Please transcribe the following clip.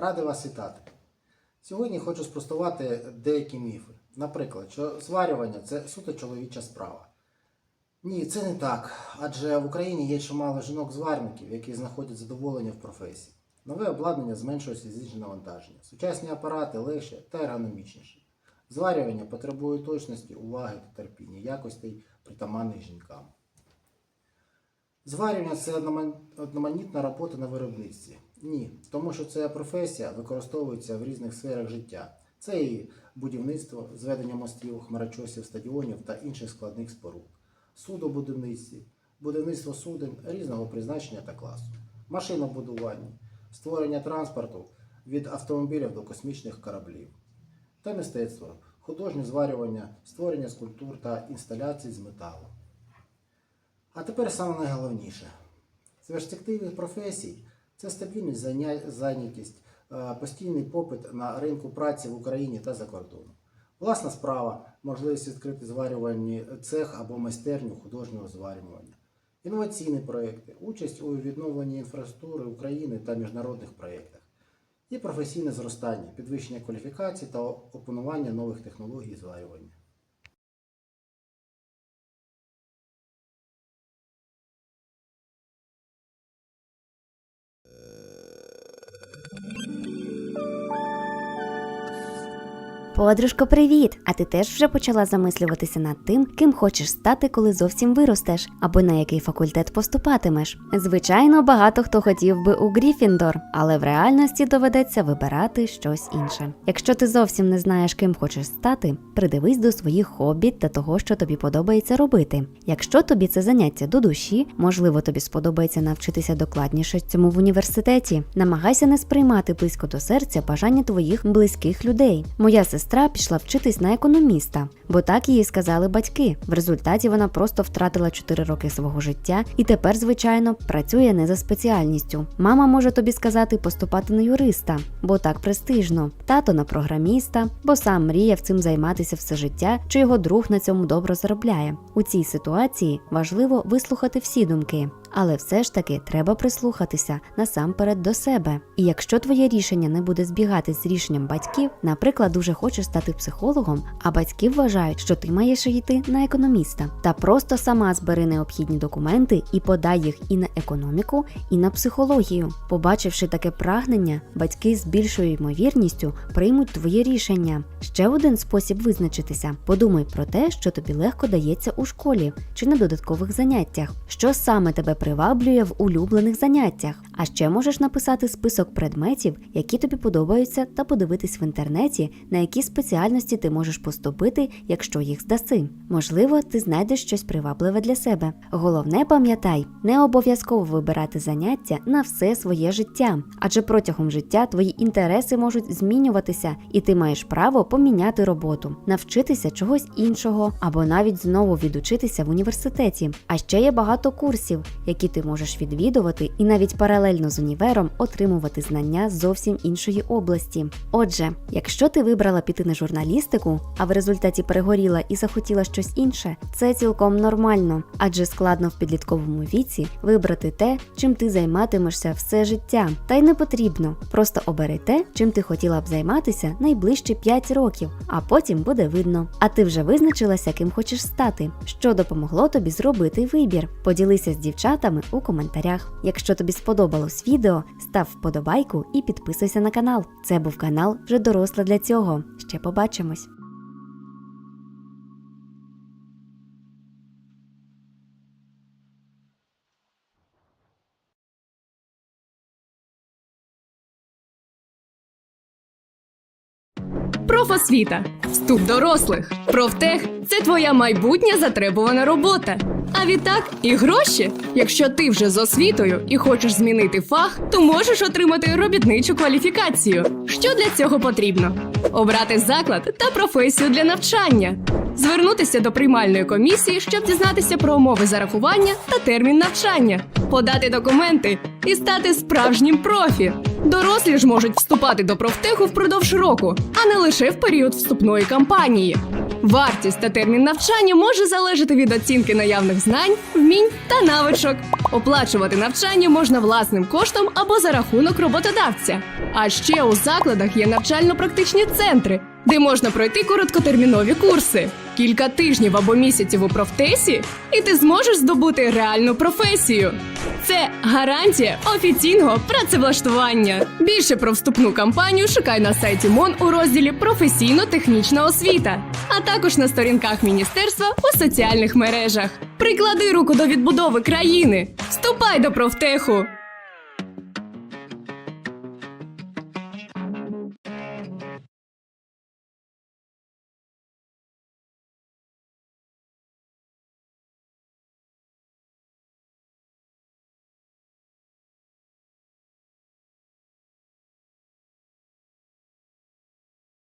Радий вас вітати. Сьогодні хочу спростувати деякі міфи. Наприклад, що зварювання це суто чоловіча справа. Ні, це не так. Адже в Україні є чимало жінок-зварників, які знаходять задоволення в професії. Нове обладнання зменшує фізичне навантаження, сучасні апарати легші та ергономічніші. Зварювання потребує точності, уваги та терпіння, якостей притаманних жінкам. Зварювання це одноманітна робота на виробництві. Ні, тому що ця професія використовується в різних сферах життя. Це і будівництво, зведення мостів, хмарочосів, стадіонів та інших складних споруд, судобудівництві, будівництво суден різного призначення та класу, машинобудування, створення транспорту від автомобілів до космічних кораблів та мистецтво, художнє зварювання, створення скульптур та інсталяцій з металу. А тепер саме найголовніше. З перспективи професій це стабільність, зайнятість, е, постійний попит на ринку праці в Україні та за кордоном. Власна справа, можливість відкрити зварювальний цех або майстерню художнього зварювання, інноваційні проекти, участь у відновленні інфраструктури України та міжнародних проєктах, і професійне зростання, підвищення кваліфікації та опанування нових технологій зварювання. Thank you. Подружко, привіт! А ти теж вже почала замислюватися над тим, ким хочеш стати, коли зовсім виростеш, або на який факультет поступатимеш. Звичайно, багато хто хотів би у Гріфіндор, але в реальності доведеться вибирати щось інше. Якщо ти зовсім не знаєш, ким хочеш стати, придивись до своїх хобі та того, що тобі подобається робити. Якщо тобі це заняття до душі, можливо, тобі сподобається навчитися докладніше цьому в університеті. Намагайся не сприймати близько до серця бажання твоїх близьких людей. Моя сестра пішла вчитись на економіста, бо так їй сказали батьки. В результаті вона просто втратила 4 роки свого життя і тепер, звичайно, працює не за спеціальністю. Мама може тобі сказати поступати на юриста, бо так престижно, тато на програміста, бо сам мріяв цим займатися все життя, чи його друг на цьому добре заробляє. У цій ситуації важливо вислухати всі думки. Але все ж таки треба прислухатися насамперед до себе. І якщо твоє рішення не буде збігатись з рішенням батьків, наприклад, дуже хочеш стати психологом, а батьки вважають, що ти маєш йти на економіста, та просто сама збери необхідні документи і подай їх і на економіку, і на психологію. Побачивши таке прагнення, батьки з більшою ймовірністю приймуть твоє рішення. Ще один спосіб визначитися: подумай про те, що тобі легко дається у школі чи на додаткових заняттях, що саме тебе приваблює в улюблених заняттях. А ще можеш написати список предметів, які тобі подобаються, та подивитись в інтернеті, на які спеціальності ти можеш поступити, якщо їх здаси. Можливо, ти знайдеш щось привабливе для себе. Головне, пам'ятай, не обов'язково вибирати заняття на все своє життя, адже протягом життя твої інтереси можуть змінюватися, і ти маєш право поміняти роботу, навчитися чогось іншого або навіть знову відучитися в університеті. А ще є багато курсів, які ти можеш відвідувати, і навіть паралельно з універом отримувати знання зовсім іншої області. Отже, якщо ти вибрала піти на журналістику, а в результаті перегоріла і захотіла щось інше, це цілком нормально, адже складно в підлітковому віці вибрати те, чим ти займатимешся все життя. Та й не потрібно. Просто обери те, чим ти хотіла б займатися найближчі 5 років, а потім буде видно. А ти вже визначилася, ким хочеш стати, що допомогло тобі зробити вибір. Поділися з дівчатами у коментарях. Якщо тобі сподобалось відео, став вподобайку і підписуйся на канал. Це був канал вже доросла для цього. Ще побачимось. Профосвіта. Вступ дорослих. Профтех це твоя майбутня затребувана робота. А відтак і гроші. Якщо ти вже з освітою і хочеш змінити фах, то можеш отримати робітничу кваліфікацію. Що для цього потрібно? Обрати заклад та професію для навчання. Звернутися до приймальної комісії, щоб дізнатися про умови зарахування та термін навчання, подати документи і стати справжнім профі. Дорослі ж можуть вступати до профтеху впродовж року, а не лише в період вступної кампанії. Вартість та термін навчання може залежати від оцінки наявних знань, вмінь та навичок. Оплачувати навчання можна власним коштом або за рахунок роботодавця. А ще у закладах є навчально-практичні центри, де можна пройти короткотермінові курси. Кілька тижнів або місяців у профтесі, і ти зможеш здобути реальну професію. Це гарантія офіційного працевлаштування. Більше про вступну кампанію шукай на сайті МОН у розділі Професійно-технічна освіта, а також на сторінках міністерства у соціальних мережах. Приклади руку до відбудови країни. Вступай до профтеху!